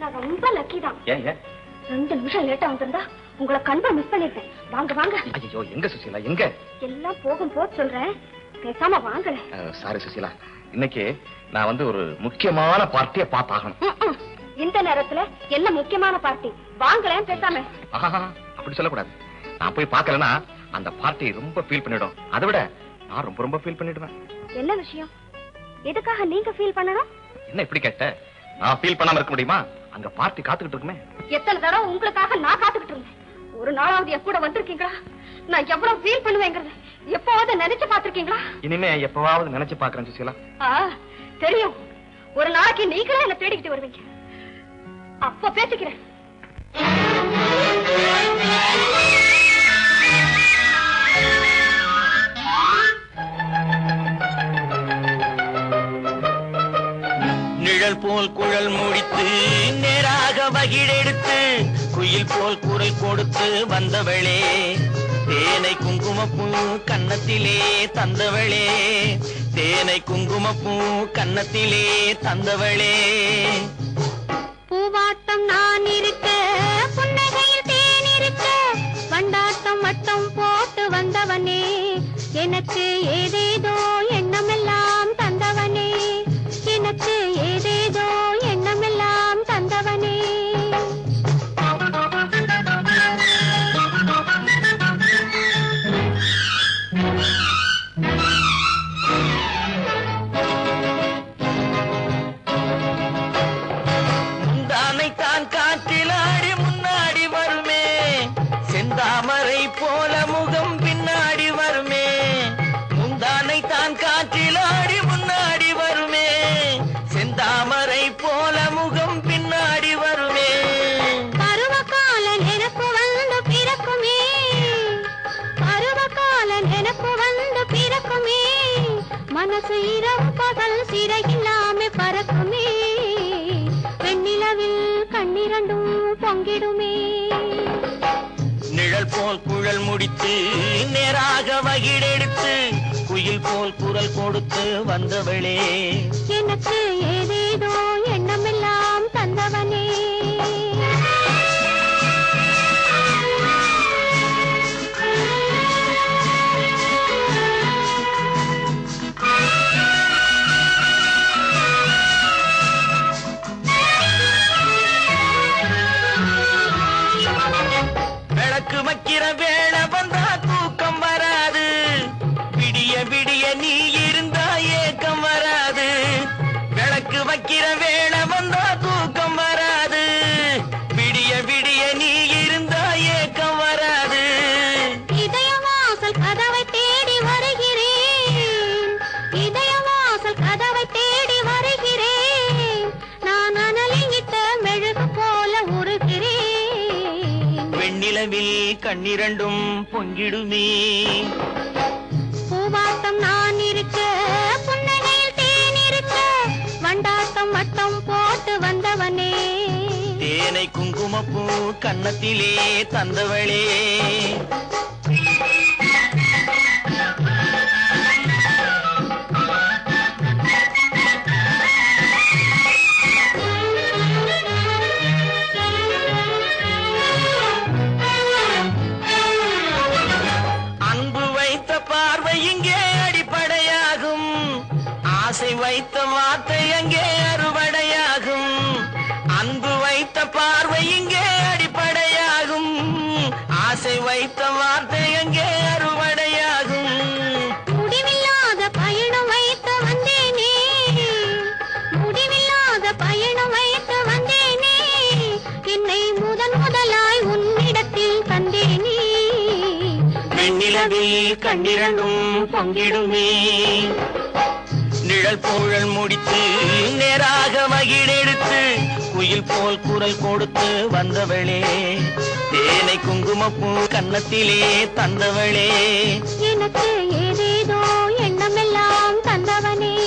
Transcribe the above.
நான் ரொம்ப லக்கி தான். ஏன் ஏன்? ரெண்டு நிமிஷம் லேட்டா வந்திருந்தா உங்களை கண்பா மிஸ் பண்ணிருப்பேன். வாங்க வாங்க. ஐயோ எங்க சுசீலா எங்க? எல்லாம் போகும் போது சொல்றேன். பேசாம வாங்கல. சாரி சுசீலா. இன்னைக்கு நான் வந்து ஒரு முக்கியமான பார்ட்டியை பார்த்தாகணும். இந்த நேரத்துல என்ன முக்கியமான பார்ட்டி வாங்கலேன் பேசாம. அப்படி சொல்லக்கூடாது. நான் போய் பார்க்கலன்னா அந்த பார்ட்டி ரொம்ப ஃபீல் பண்ணிடும். அதை விட நான் ரொம்ப ரொம்ப ஃபீல் பண்ணிடுவேன். என்ன விஷயம்? எதுக்காக நீங்க ஃபீல் பண்ணணும்? என்ன இப்படி கேட்ட? நான் ஃபீல் பண்ணாம இருக்க முடியுமா? அங்க பார்ட்டி காத்துக்கிட்டு இருக்குமே. எத்தனை தடவை உங்களுக்காக நான் காத்துக்கிட்டு இருந்தேன். ஒரு நாளாவது என் கூட வந்திருக்கீங்களா? நான் எவ்வளவு ஃபீல் பண்ணுவேங்கிறது எப்பவாவது நினைச்சு பாத்திருக்கீங்களா இனிமே எப்பவாவது நினைச்சு பாக்குறேன் சுசீலா. தெரியும். ஒரு நாளைக்கு நீங்களே என்ன தேடிக்கிட்டு வருவீங்க. அப்ப பேசிக்கிறேன். நிழல் போல் குழல் முடித்து நேராக வகிழெடுத்து குயில் போல் குரல் கொடுத்து வந்தவளே. தேனை குங்குமப்பூ கன்னத்திலே தந்தவளே. தேனை குங்குமப்பூ கன்னத்திலே தந்தவளே. பூவாட்டம் நான் இருக்க புன்னகையில் தேன் இருக்க வண்டாட்டம் வட்டம் போட்டு வந்தவனே. எனக்கு ஏதேதோ நெனப்பு வந்து பிறக்குமே. மனசு இரவு பகல் சிறையில்லாம பறக்குமே. வெண்ணிலவில் கண்ணிரண்டும் பொங்கிடுமே. நிழல் போல் குழல் முடித்து நேராக வகிடெடுத்து குயில் போல் குரல் கொடுத்து வந்தவளே. எனக்கு ஏதேதோ எண்ணமெல்லாம் தந்தவனே. கதவை தேடி வருகிறேன். நான் அனலிங்கிட்ட மெழுகு போல உருகிறேன். வெண்ணிலவில் கண்ணிரண்டும் பொங்கிடுமே. பூவாட்டம் நான் இருக்க புன்னகையில் தேன் இருக்க வண்டாட்டம் வட்டம் போட்டு வந்தவனே. தேனை குங்குமப்பூ கன்னத்திலே தந்தவளே. நிலவே கண்ணிரண்டும் பொங்கிடுமே. நிழல் பூழல் முடித்து நேராக மகிழெடுத்து குயில் போல் குரல் கொடுத்து வந்தவளே. தேனை குங்குமப்பூ கன்னத்திலே தந்தவளே. எனக்கு ஏதேதோ எண்ணமெல்லாம் தந்தவனே.